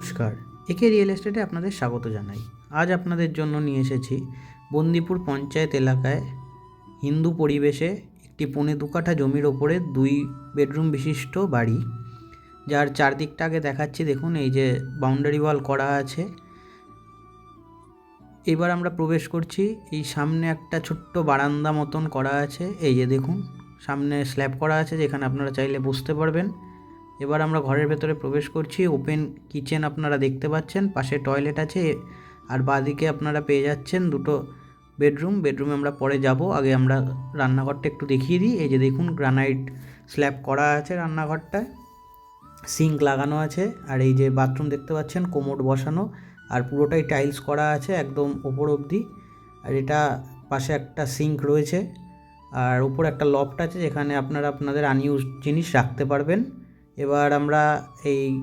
নমস্কার। একে রিয়েল এস্টেটে আপনাদের স্বাগত জানাই। আজ আপনাদের জন্য নিয়ে এসেছি বন্দিপুর পঞ্চায়েত এলাকায় হিন্দু পরিবেশে একটি পৌনে দু কাঠা জমির ওপরে দুই বেডরুম বিশিষ্ট বাড়ি। যার চারদিকটা আগে দেখাচ্ছি। দেখুন, এই যে বাউন্ডারি ওয়াল করা আছে। এবার আমরা প্রবেশ করছি। এই সামনে একটা ছোট্ট বারান্দা মতন করা আছে। এই যে দেখুন, সামনে স্ল্যাব করা আছে যেখানে আপনারা চাইলে বসতে পারবেন। এবার আমরা ঘরের ভেতরে প্রবেশ করছি। ওপেন কিচেন আপনারা দেখতে পাচ্ছেন। পাশে টয়লেট আছে আর বাঁদিকে আপনারা পেয়ে যাচ্ছেন দুটো বেডরুম বেডরুমে আমরা পরে যাব। আগে আমরা রান্নাঘরটা একটু দেখিয়ে দিই। এই যে দেখুন গ্রানাইট স্ল্যাব করা আছে রান্নাঘরটায়। সিঙ্ক লাগানো আছে আর এই যে বাথরুম দেখতে পাচ্ছেন কোমোড বসানো আর পুরোটাই টাইলস করা আছে একদম ওপর অবধি। আর এটা পাশে একটা সিঙ্ক রয়েছে। আর উপরে একটা লফট আছে যেখানে আপনারা আপনাদের আনইউজ জিনিস রাখতে পারবেন। এবার আমরা এই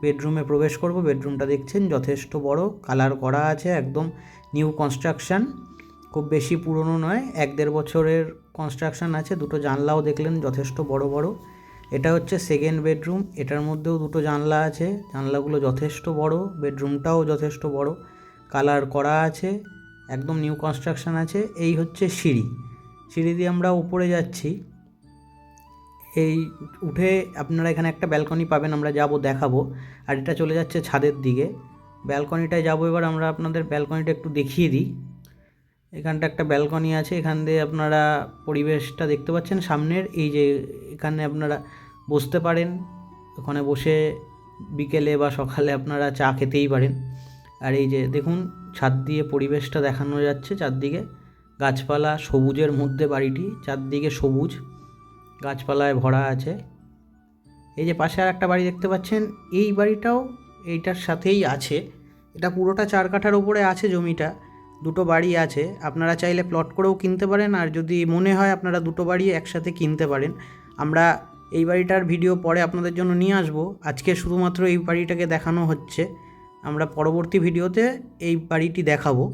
বেডরুমে প্রবেশ করব। বেডরুমটা দেখছেন যথেষ্ট বড়, কালার করা আছে একদম নিউ কনস্ট্রাকশান। খুব বেশি পুরনো নয়, এক দেড় বছরের কনস্ট্রাকশান আছে। দুটো জানলাও দেখলেন যথেষ্ট বড় বড়। এটা হচ্ছে সেকেন্ড বেডরুম, এটার মধ্যেও দুটো জানলা আছে। জানলাগুলো যথেষ্ট বড়, বেডরুমটাও যথেষ্ট বড়, কালার করা আছে, একদম নিউ কনস্ট্রাকশান আছে। এই হচ্ছে সিঁড়ি সিঁড়ি দিয়ে আমরা উপরে যাচ্ছি। এই উঠে আপনারা এখানে একটা ব্যালকনি পাবেন, আমরা যাব, দেখাবো। আর এটা চলে যাচ্ছে ছাদের দিকে। ব্যালকনিটায় যাব এবার, আমরা আপনাদের ব্যালকনিটা একটু দেখিয়ে দিই। এখানটা একটা ব্যালকনি আছে, এখান দিয়ে আপনারা পরিবেশটা দেখতে পাচ্ছেন। সামনের এই যে এখানে আপনারা বসতে পারেন, ওখানে বসে বিকেলে বা সকালে আপনারা চা খেতেই পারেন। আর এই যে দেখুন, ছাদ দিয়ে পরিবেশটা দেখানো যাচ্ছে চারদিকে। গাছপালা সবুজের মধ্যে বাড়িটি, চারদিকে সবুজ। গাছপালায় ভরা আছে। এই যে পাশে আর একটা বাড়ি দেখতে পাচ্ছেন, এই বাড়িটাও এইটার সাথেই আছে। এটা পুরোটা চার কাঠার ওপরে আছে জমিটা, দুটো বাড়ি আছে। আপনারা চাইলে প্লট করেও কিনতে পারেন, আর যদি মনে হয় আপনারা দুটো বাড়ি একসাথে কিনতে পারেন। আমরা এই বাড়িটার ভিডিও পরে আপনাদের জন্য নিয়ে আসব। আজকে শুধুমাত্র এই বাড়িটাকে দেখানো হচ্ছে। আমরা পরবর্তী ভিডিওতে এই বাড়িটি দেখাবো।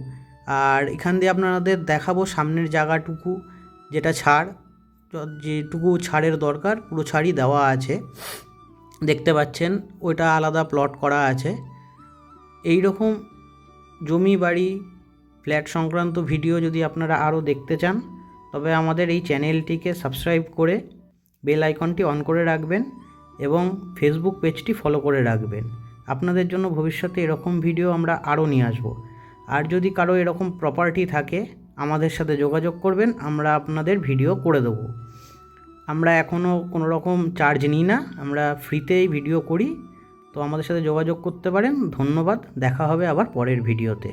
আর এখান দিয়ে আপনাদের দেখাবো সামনের জায়গাটুকু, যেটা ছাড়। যেটুকু ছাড়ের দরকার, পুরো ছাড়ই দেওয়া আছে। দেখতে পাচ্ছেন, ওইটা আলাদা প্লট করা আছে। এই রকম জমি বাড়ি ফ্ল্যাট সংক্রান্ত ভিডিও যদি আপনারা আরও দেখতে চান, তবে আমাদের এই চ্যানেলটিকে সাবস্ক্রাইব করে বেল আইকনটি অন করে রাখবেন এবং ফেসবুক পেজটি ফলো করে রাখবেন। আপনাদের জন্য ভবিষ্যতে এরকম ভিডিও আমরা আরও নিয়ে আসব। আর যদি কারও এরকম প্রপার্টি থাকে আমাদের সাথে যোগাযোগ করবেন, আমরা আপনাদের ভিডিও করে দেবো। আমরা এখনও কোনো রকম চার্জ নিই না, আমরা ফ্রিতেই ভিডিও করি। তো আমাদের সাথে যোগাযোগ করতে পারেন, ধন্যবাদ, দেখা হবে আবার পরের ভিডিওতে।